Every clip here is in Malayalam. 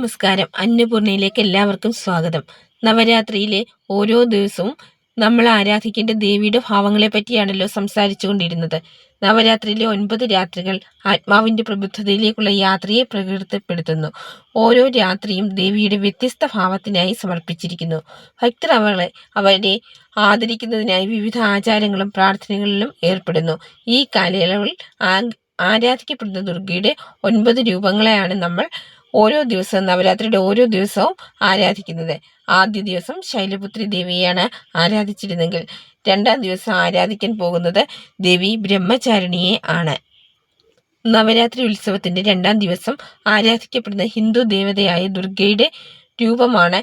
നമസ്കാരം. അന്നപൂർണയിലേക്ക് എല്ലാവർക്കും സ്വാഗതം. നവരാത്രിയിലെ ഓരോ ദിവസവും നമ്മൾ ആരാധിക്കേണ്ട ദേവിയുടെ ഭാവങ്ങളെ പറ്റിയാണല്ലോ സംസാരിച്ചു കൊണ്ടിരുന്നത് നവരാത്രിയിലെ ഒൻപത് രാത്രികൾ ആത്മാവിന്റെ പ്രബുദ്ധതയിലേക്കുള്ള യാത്രയെ പ്രകൃതപ്പെടുത്തുന്നു ഓരോ രാത്രിയും ദേവിയുടെ വ്യത്യസ്ത ഭാവത്തിനായി സമർപ്പിച്ചിരിക്കുന്നു. ഭക്തർ അവളെ അവരെ ആദരിക്കുന്നതിനായി വിവിധ ആചാരങ്ങളും പ്രാർത്ഥനകളിലും ഏർപ്പെടുന്നു. ഈ കാലയളവിൽ ആരാധിക്കപ്പെടുന്ന ദുർഗയുടെ ഒൻപത് രൂപങ്ങളെയാണ് നമ്മൾ ഓരോ ദിവസവും നവരാത്രിയുടെ ഓരോ ദിവസവും ആരാധിക്കുന്നത്. ആദ്യ ദിവസം ശൈലപുത്രി ദേവിയാണ് ആരാധിച്ചിരുന്നെങ്കിൽ രണ്ടാം ദിവസം ആരാധിക്കാൻ പോകുന്നത് ദേവി ബ്രഹ്മചാരിണിയെ ആണ്. നവരാത്രി ഉത്സവത്തിന്റെ രണ്ടാം ദിവസം ആരാധിക്കപ്പെടുന്ന ഹിന്ദു ദേവതയായ ദുർഗയുടെ രൂപമാണ്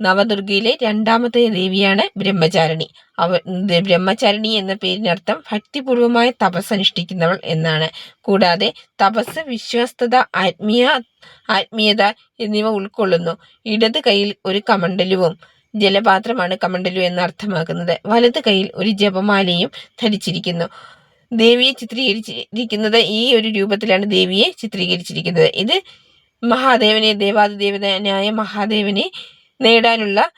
നവദുർഗയിലെ രണ്ടാമത്തെ ദേവിയാണ് ബ്രഹ്മചാരിണി. അവ ബ്രഹ്മചാരിണി എന്ന പേരിനർത്ഥം ഭക്തിപൂർവമായ തപസ് അനുഷ്ഠിക്കുന്നവൾ എന്നാണ്. കൂടാതെ തപസ് വിശ്വസ്തത ആത്മീയ ആത്മീയത എന്നിവ ഉൾക്കൊള്ളുന്നു. ഇടത് കയ്യിൽ ഒരു കമണ്ടലുവും ജലപാത്രമാണ് കമണ്ടലു എന്ന് അർത്ഥമാക്കുന്നത്. വലത് കയ്യിൽ ഒരു ജപമാലയും ധരിച്ചിരിക്കുന്നു. ദേവിയെ ചിത്രീകരിച്ചിരിക്കുന്നത് ഈ ഒരു രൂപത്തിലാണ് ദേവിയെ ചിത്രീകരിച്ചിരിക്കുന്നത്. ഇത് മഹാദേവനെ ദേവാദിദേവനായ മഹാദേവനെ നേടാനുള്ള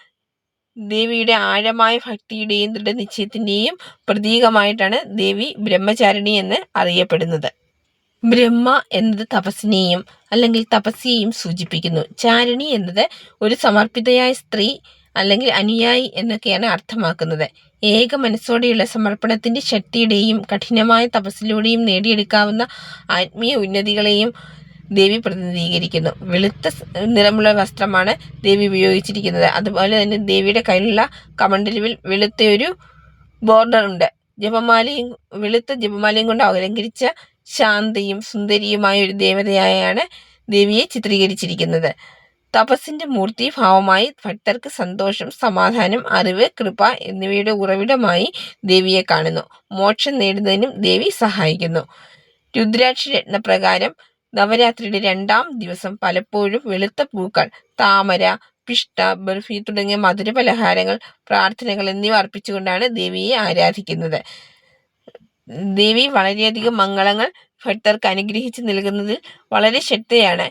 ദേവിയുടെ ആഴമായ ഭക്തിയുടെയും ദൃഢനിശ്ചയത്തിന്റെയും പ്രതീകമായിട്ടാണ് ദേവി ബ്രഹ്മചാരിണി എന്ന് അറിയപ്പെടുന്നത്. ബ്രഹ്മ എന്നത് തപസ്സിനെയും അല്ലെങ്കിൽ തപസ്സിയെയും സൂചിപ്പിക്കുന്നു. ചാരിണി എന്നത് ഒരു സമർപ്പിതയായ സ്ത്രീ അല്ലെങ്കിൽ അനുയായി എന്നൊക്കെയാണ് അർത്ഥമാക്കുന്നത്. ഏക മനസ്സോടെയുള്ള സമർപ്പണത്തിന്റെ ശക്തിയുടെയും കഠിനമായ തപസ്സിലൂടെയും നേടിയെടുക്കാവുന്ന ആത്മീയ ഉന്നതികളെയും ദേവി പ്രതിനിധീകരിക്കുന്നു. വെളുത്ത നിറമുള്ള വസ്ത്രമാണ് ദേവി ഉപയോഗിച്ചിരിക്കുന്നത്. അതുപോലെ തന്നെ ദേവിയുടെ കയ്യിലുള്ള കമണ്ടലുവിൽ വെളുത്തൊരു ബോർഡർ ഉണ്ട്. ജപമാലയും വെളുത്ത ജപമാലയും കൊണ്ട് അലങ്കരിച്ച ശാന്തിയും സുന്ദരിയുമായ ഒരു ദേവതയായാണ് ദേവിയെ ചിത്രീകരിച്ചിരിക്കുന്നത്. തപസ്സിന്റെ ഭാവമായി ഭക്തർക്ക് സന്തോഷം സമാധാനം അറിവ് കൃപ എന്നിവയുടെ ഉറവിടമായി ദേവിയെ കാണുന്നു. മോക്ഷം നേടുന്നതിനും ദേവി സഹായിക്കുന്നു. രുദ്രാക്ഷരത്ന രത്നപ്രകാരം നവരാത്രിയുടെ രണ്ടാം ദിവസം പലപ്പോഴും വെളുത്ത പൂക്കൾ താമര പിഷ്ട ബർഫി തുടങ്ങിയ മധുര പലഹാരങ്ങൾ പ്രാർത്ഥനകൾ എന്നിവ അർപ്പിച്ചുകൊണ്ടാണ് ദേവിയെ ആരാധിക്കുന്നത്. ദേവി വളരെയധികം മംഗളങ്ങൾ ഭക്തർക്ക് അനുഗ്രഹിച്ചു നൽകുന്നതിൽ വളരെ ശക്തയാണ്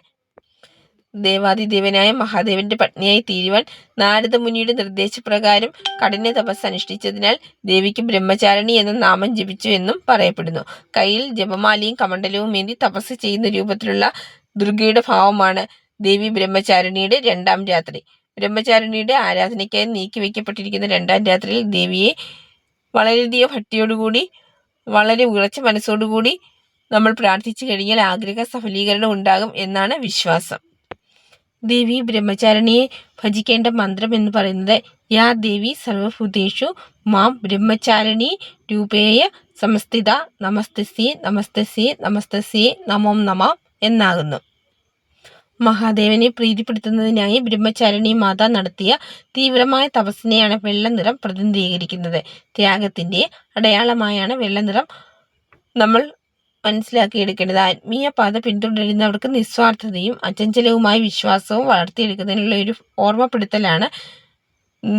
ദേവാദിദേവനായ മഹാദേവന്റെ പത്നിയായി തീരുവാൻ നാരദ മുനിയുടെ നിർദ്ദേശപ്രകാരം കഠിന തപസ് അനുഷ്ഠിച്ചതിനാൽ ദേവിക്ക് ബ്രഹ്മചാരിണി എന്ന നാമം ജപിച്ചു എന്നും പറയപ്പെടുന്നു. കയ്യിൽ ജപമാലയും കമണ്ഡലവും ഏന്തി തപസ് ചെയ്യുന്ന രൂപത്തിലുള്ള ദുർഗയുടെ ഭാവമാണ് ദേവി ബ്രഹ്മചാരിണിയുടെ രണ്ടാം രാത്രി. ബ്രഹ്മചാരിണിയുടെ ആരാധനയ്ക്കായി നീക്കിവെക്കപ്പെട്ടിരിക്കുന്ന രണ്ടാം രാത്രിയിൽ ദേവിയെ വളരെയധികം ഭക്തിയോടുകൂടി വളരെ ഉറച്ച മനസ്സോടുകൂടി നമ്മൾ പ്രാർത്ഥിച്ചു കഴിഞ്ഞാൽ ആഗ്രഹ സഫലീകരണം ഉണ്ടാകും എന്നാണ് വിശ്വാസം. ദേവി ബ്രഹ്മചാരിണിയെ ഭജിക്കേണ്ട മന്ത്രം എന്ന് പറയുന്നത് യാ ദേവി സർവഭൂതേഷു മാം ബ്രഹ്മചാരിണി രൂപേയ സമസ്തിത നമസ്തസ്യേ നമസ്തസ്യേ നമസ്തസ്യേ നമോം നമ എന്നാകുന്നു. മഹാദേവനെ പ്രീതിപ്പെടുത്തുന്നതിനായി ബ്രഹ്മചാരിണി മാത നടത്തിയ തീവ്രമായ തപസ്സിനെയാണ് വെള്ളനിറം പ്രതിനിധീകരിക്കുന്നത്. ത്യാഗത്തിന്റെ അടയാളമായാണ് വെള്ളനിറം. നമ്മൾ മനസ്സിലാക്കിയെടുക്കേണ്ടത്. ആത്മീയ പാത പിന്തുടരുന്നവർക്ക് നിസ്വാർത്ഥതയും അചഞ്ചലവുമായ വിശ്വാസവും വളർത്തിയെടുക്കുന്നതിനുള്ള ഒരു ഓർമ്മപ്പെടുത്തലാണ്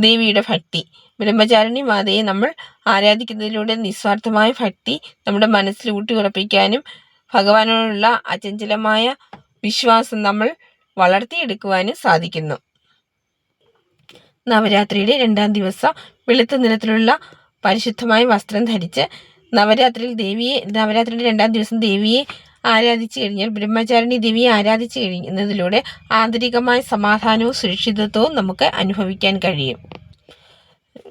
ദേവിയുടെ ഭക്തി. ബ്രഹ്മചാരിണി മാതയെ നമ്മൾ ആരാധിക്കുന്നതിലൂടെ നിസ്വാർത്ഥമായ ഭക്തി നമ്മുടെ മനസ്സിൽ ഊട്ടിയുറപ്പിക്കാനും ഭഗവാനോടുള്ള അചഞ്ചലമായ വിശ്വാസം നമ്മൾ വളർത്തിയെടുക്കുവാനും സാധിക്കുന്നു. നവരാത്രിയുടെ രണ്ടാം ദിവസം വെളുത്ത നിറത്തിലുള്ള പരിശുദ്ധമായ വസ്ത്രം ധരിച്ച് നവരാത്രിയിൽ ദേവിയെ നവരാത്രിയുടെ രണ്ടാം ദിവസം ദേവിയെ ആരാധിച്ചു കഴിഞ്ഞാൽ ബ്രഹ്മചാരിണി ദേവിയെ ആരാധിച്ചു കഴിയുന്നതിലൂടെ ആന്തരികമായ സമാധാനവും സുരക്ഷിതത്വവും നമുക്ക് അനുഭവിക്കാൻ കഴിയും.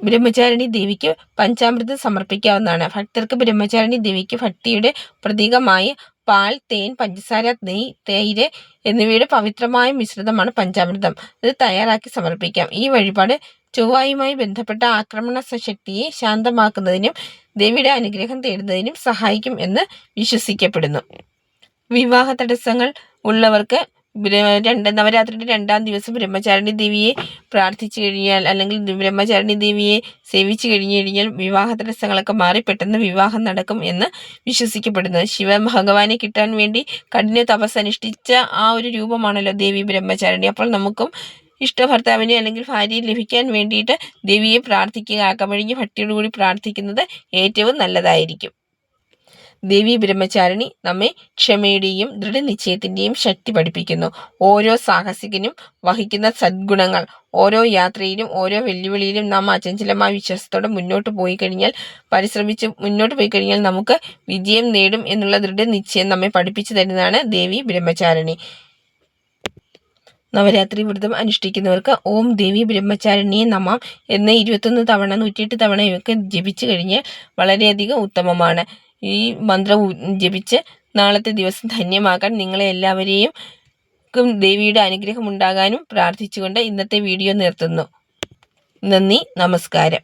ബ്രഹ്മചാരിണി ദേവിക്ക് പഞ്ചാമൃതം സമർപ്പിക്കാവുന്നതാണ്. ഭക്തർക്ക് ബ്രഹ്മചാരിണി ദേവിക്ക് ഭക്തിയുടെ പ്രതീകമായി പാൽ തേൻ പഞ്ചസാര നെയ് തേയില എന്നിവയുടെ പവിത്രമായ മിശ്രിതമാണ് പഞ്ചാമൃതം. ഇത് തയ്യാറാക്കി സമർപ്പിക്കാം. ഈ വഴിപാട് ചൊവ്വായുമായി ബന്ധപ്പെട്ട ആക്രമണ ശക്തിയെ ശാന്തമാക്കുന്നതിനും ദേവിയുടെ അനുഗ്രഹം തേടുന്നതിനും സഹായിക്കും എന്ന് വിശ്വസിക്കപ്പെടുന്നു. വിവാഹ തടസ്സങ്ങൾ ഉള്ളവർക്ക് രണ്ട് നവരാത്രിയുടെ രണ്ടാം ദിവസം ബ്രഹ്മചാരിണി ദേവിയെ പ്രാർത്ഥിച്ചു കഴിഞ്ഞാൽ അല്ലെങ്കിൽ ബ്രഹ്മചാരിണി ദേവിയെ സേവിച്ചു കഴിഞ്ഞു കഴിഞ്ഞാൽ വിവാഹ തടസ്സങ്ങളൊക്കെ മാറി പെട്ടെന്ന് വിവാഹം നടക്കും എന്ന് വിശ്വസിക്കപ്പെടുന്നു. ശിവ ഭഗവാനെ കിട്ടാൻ വേണ്ടി കഠിന തപസ് അനുഷ്ഠിച്ച ആ ഒരു രൂപമാണല്ലോ ദേവി ബ്രഹ്മചാരിണി. അപ്പോൾ നമുക്കും ഇഷ്ടഭർത്താവിനെ അല്ലെങ്കിൽ ഭാര്യയെ ലഭിക്കാൻ വേണ്ടിയിട്ട് ദേവിയെ പ്രാർത്ഥിക്കുക അകമഴിഞ്ഞ് ഭക്തിയോടുകൂടി പ്രാർത്ഥിക്കുന്നത് ഏറ്റവും നല്ലതായിരിക്കും. ദേവി ബ്രഹ്മചാരിണി നമ്മെ ക്ഷമയുടെയും ദൃഢനിശ്ചയത്തിന്റെയും ശക്തി പഠിപ്പിക്കുന്നു. ഓരോ സാഹസികനും വഹിക്കുന്ന സദ്ഗുണങ്ങൾ ഓരോ യാത്രയിലും ഓരോ വെല്ലുവിളിയിലും നാം അചഞ്ചലമായ വിശ്വാസത്തോടെ മുന്നോട്ട് പോയി കഴിഞ്ഞാൽ പരിശ്രമിച്ച് മുന്നോട്ട് പോയി കഴിഞ്ഞാൽ നമുക്ക് വിജയം നേടും എന്നുള്ള ദൃഢനിശ്ചയം നമ്മെ പഠിപ്പിച്ചു തരുന്നതാണ് ദേവി ബ്രഹ്മചാരിണി. നവരാത്രി വ്രതം അനുഷ്ഠിക്കുന്നവർക്ക് ഓം ദേവി ബ്രഹ്മചാരിണിയെ നമാം എന്ന് ഇരുപത്തൊന്ന് തവണ നൂറ്റിയെട്ട് തവണ ഇവർക്ക് ജപിച്ചു കഴിഞ്ഞ് വളരെയധികം ഉത്തമമാണ്. ഈ മന്ത്രം ജപിച്ച് നാളത്തെ ദിവസം ധന്യമാക്കാൻ നിങ്ങളെ എല്ലാവരെയും ദേവിയുടെ അനുഗ്രഹം ഉണ്ടാകാനും പ്രാർത്ഥിച്ചുകൊണ്ട് ഇന്നത്തെ വീഡിയോ നിർത്തുന്നു. നന്ദി നമസ്കാരം.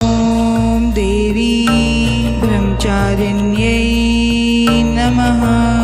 ഓം ദേവി ബ്രഹ്മചാരിണ്യൈ നമഃ.